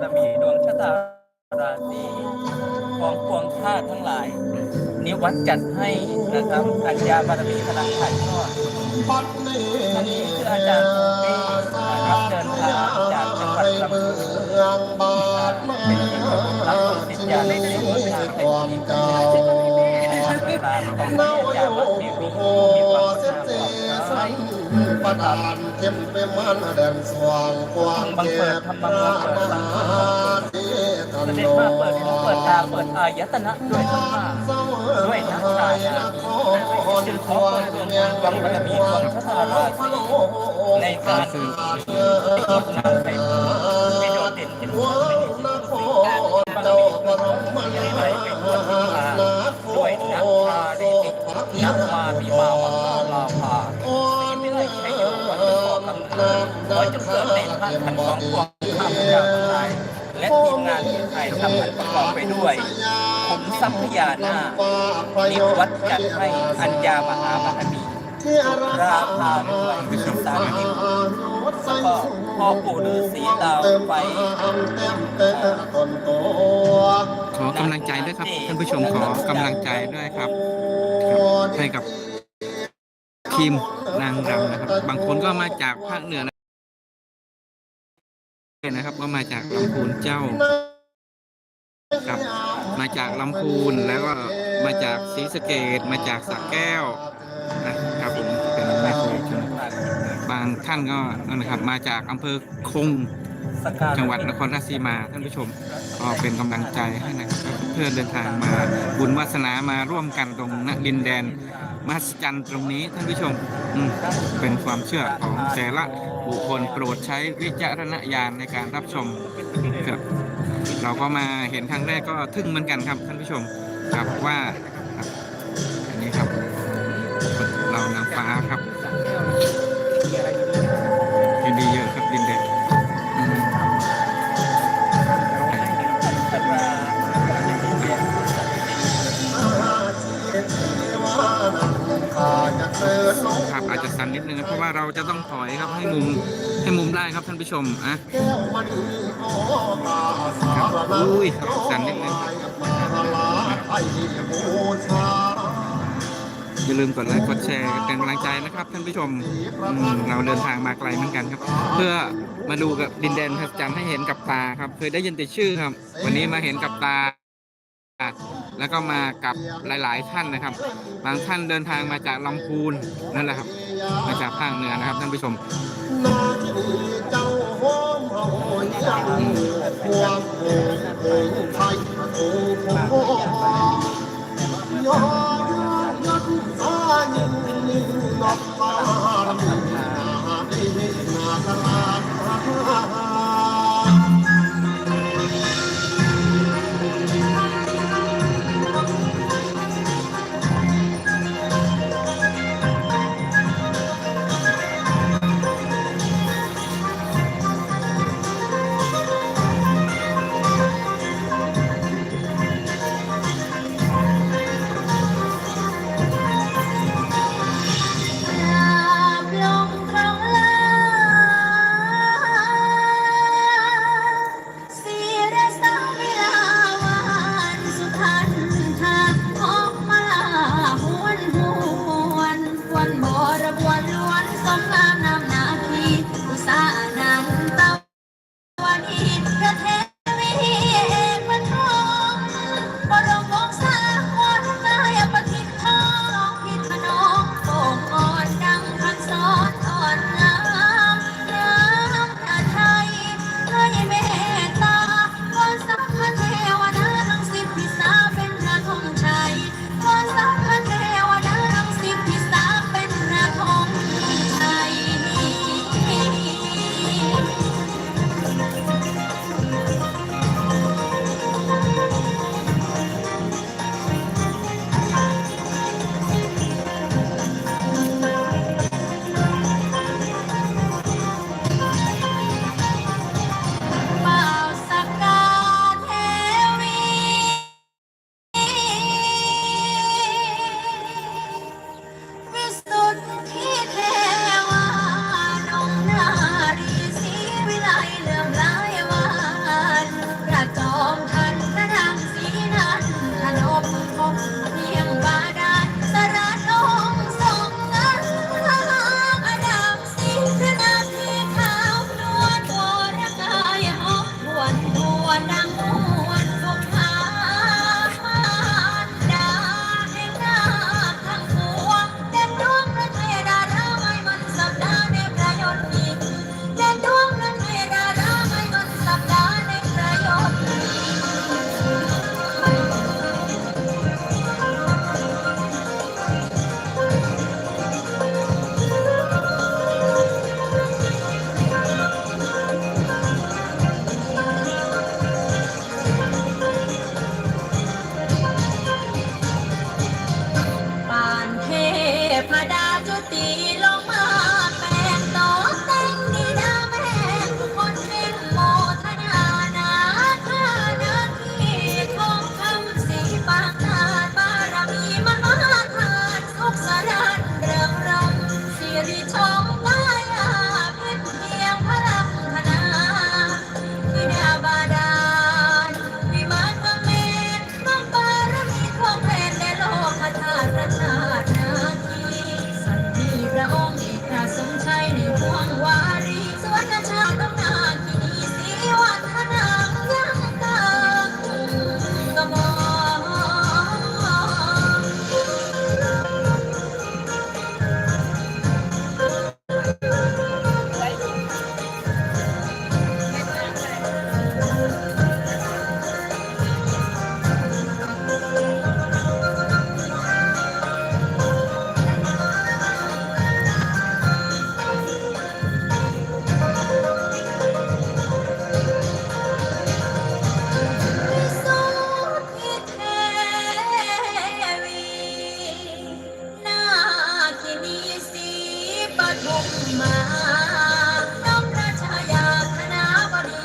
จะมีดวงชะตาราศีของพวงท่าทั้งหลาย นิวัดจัดให้นะครับอัญญาบารมีพลังถ่ายทอดปัดนี้ท่านนี้คืออาจารย์ปูเป้นะครับเดินทางจากจังหวัดลำพูนเมืองบาดแม่ที่มีความเก่าเน่าอยู่โอ้เสียเจสัน ประดานเข้มเป็นมันแดนสว่างกว้างเก็บพระนาทีทัเสนด็โนจมาเปิดหูเปิดตาเปิดอายตนะด้วยธรรมะด้วยนักชายาจึงขอเปิดดวงดวงบารมีของพระธาราศีในการคืนกดน้ำไปไม่โดดเด่นเห็น ท่านขันของข้าพเจ้าทั้งหลายและทีมงานที่ถ่ายทำอันประกอบไปด้วยขุมทรัพยานาคนิวัดจัดให้อัญญามหามหามีราคาด้วยวิชิสารนิวแล้วก็พ่อปู่ฤาษีดาวไฟขอกำลังใจด้วยครับท่านผู้ชมขอกำลังใจด้วยครับครับให้กับทีมนางรำนะครับ บางคนก็มาจากภาคเหนือนะ ครับ ก็มาจากลำพูนเจ้าครับ มาจากลำพูนแล้วก็มาจากศรีสะเกดมาจากสระแก้วนะครับผมเป็นแม่ครูชนบางท่านก็นั่นนะครับ มาจากอำเภอคงจังหวัดนครราชสีมาท่านผู้ชมก็เป็นกำลังใจให้นะครับเพื่อเดินทางมาบุญวาสนามาร่วมกันตรงณดินแดน มหัศจรรย์ตรงนี้ท่านผู้ชมอืมเป็นความเชื่อของแต่ละบุคคลโปรดใช้วิจารณญาณในการรับชมครับเราก็มาเห็นครั้งแรกก็ทึ่งเหมือนกันครับท่านผู้ชมครับว่าอันนี้ครับเรานางฟ้าครับ ครับอาจจะสั่นนิดนึงนะเพราะว่าเราจะต้องถอยครับให้มุมให้มุมได้ครับท่านผู้ชมอะครับอุ้ยครับสั่นนิดนึงอย่าลืมกดไลค์กดแชร์เป็นกำลังใจนะครับท่านผู้ชมมเราเดินทางมาไกลเหมือนกันครับ เพื่อมาดูกับดินแดนพระจันทร์ให้เห็นกับตาครับ เคยได้ยินแต่ชื่อครับ วันนี้มาเห็นกับตา แล้วก็มากับหลาย ๆ ท่านนะครับ บางท่านเดินทางมาจากลำพูนนั่นแหละครับ มาจากภาคเหนือนะครับท่านผู้ชมความโหงโหงไทยโอ้ Every time.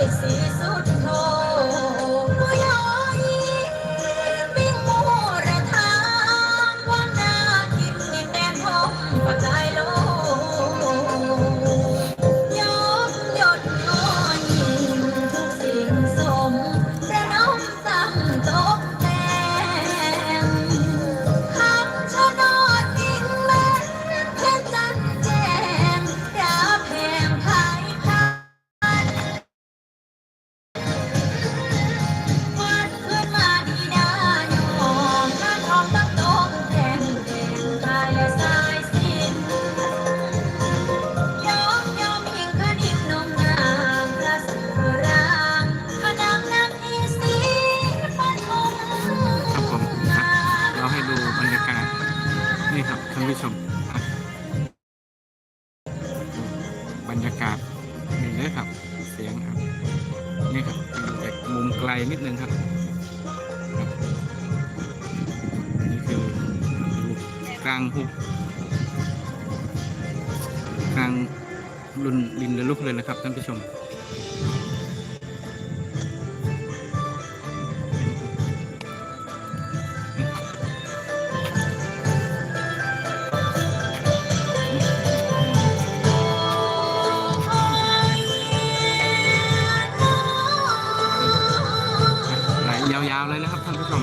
existe. กลางลุนลินเดลุกเลยนะครับท่านผู้ชมหลยาวๆเลยนะครับท่านผู้ชม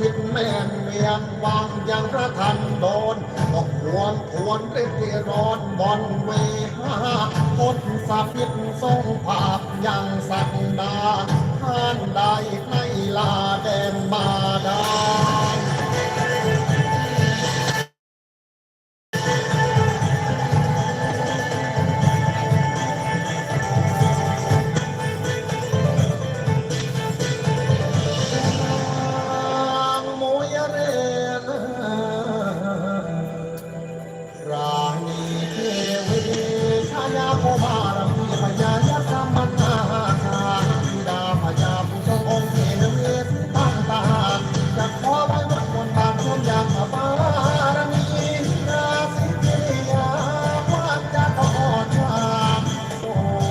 สถิตแม่นเมียงวางยังพระทันโดนก็ควรควรเรียกร้อนบอนเวหาพดสาพิษทรงภาพยังสักดาท่านใดในลาแดนมาดา woman.